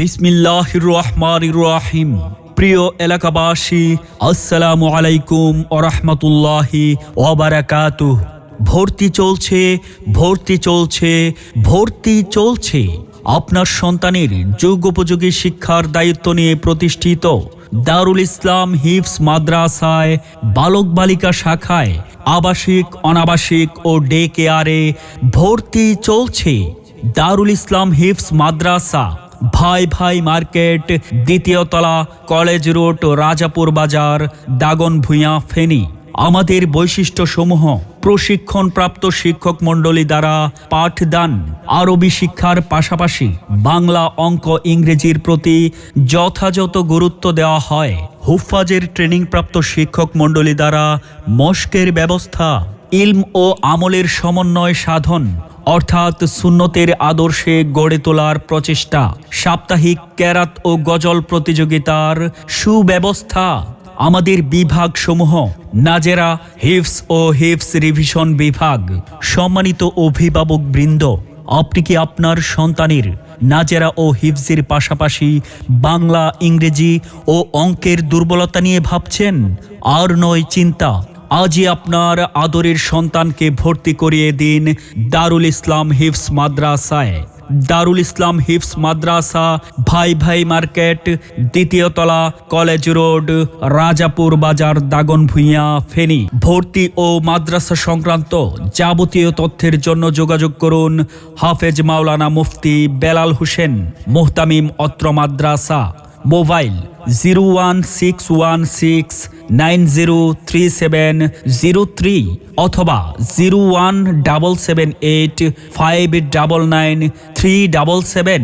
বিসমিল্লাহ রহমান রাহিম প্রিয় এলাকাবাসী, আসসালামু আলাইকুম ওরহমতুল্লাহি ওবারাকাতু ভর্তি চলছে ভর্তি চলছে ভর্তি চলছে। আপনার সন্তানের যুগোপযোগী শিক্ষার দায়িত্ব নিয়ে প্রতিষ্ঠিত দারুল ইসলাম হিফস মাদ্রাসায় বালক বালিকা শাখায় আবাসিক, অনাবাসিক ও ডে কেয়ারে ভর্তি চলছে দারুল ইসলাম হিফস মাদ্রাসা। ভাই ভাই মার্কেট, দ্বিতীয় তলা, কলেজ রোড, রাজাপুর বাজার, দাগন ভূঁইয়া, ফেনী। আমাদের বৈশিষ্ট্যসমূহ প্রশিক্ষণপ্রাপ্ত শিক্ষক মণ্ডলী দ্বারা পাঠদান, আরবি শিক্ষার পাশাপাশি বাংলা অঙ্ক ইংরেজির প্রতি যথাযথ গুরুত্ব দেওয়া হয়। হুফাজের ট্রেনিংপ্রাপ্ত শিক্ষক মণ্ডলী দ্বারা মস্কের ব্যবস্থা, ইলম ও আমলের সমন্বয় সাধন অর্থাৎ সুন্নতের আদর্শে গড়ে তোলার প্রচেষ্টা। সাপ্তাহিক ক্যারাত ও গজল প্রতিযোগিতার সুব্যবস্থা আমাদের বিভাগসমূহ, নাজেরা হিফস ও হিফস রিভিশন বিভাগ, সম্মানিত অভিভাবক বৃন্দ, আপনি কি আপনার সন্তানের নাজেরা ও হিফজের পাশাপাশি বাংলা, ইংরেজি ও অঙ্কের দুর্বলতা নিয়ে ভাবছেন? আর নয় চিন্তা আজই আপনার আদরের সন্তানকে ভর্তি করিয়ে দিন দারুল ইসলাম হিফস মাদ্রাসায়। দারুল ইসলাম হিফস মাদ্রাসা, ভাই ভাই মার্কেট, দ্বিতীয় তলা, কলেজ রোড, রাজাপুর বাজার, দাগন ভূঁইয়া, ফেনী। ভর্তি ও মাদ্রাসা সংক্রান্ত যাবতীয় তথ্যের জন্য যোগাযোগ করুন হাফেজ মাওলানা মুফতি বেলাল হোসেন, মোহতামিম অত্র মাদ্রাসা। Mobile zero one six one six nine zero three seven zero three অথবা zero one double seven eight five double nine three double seven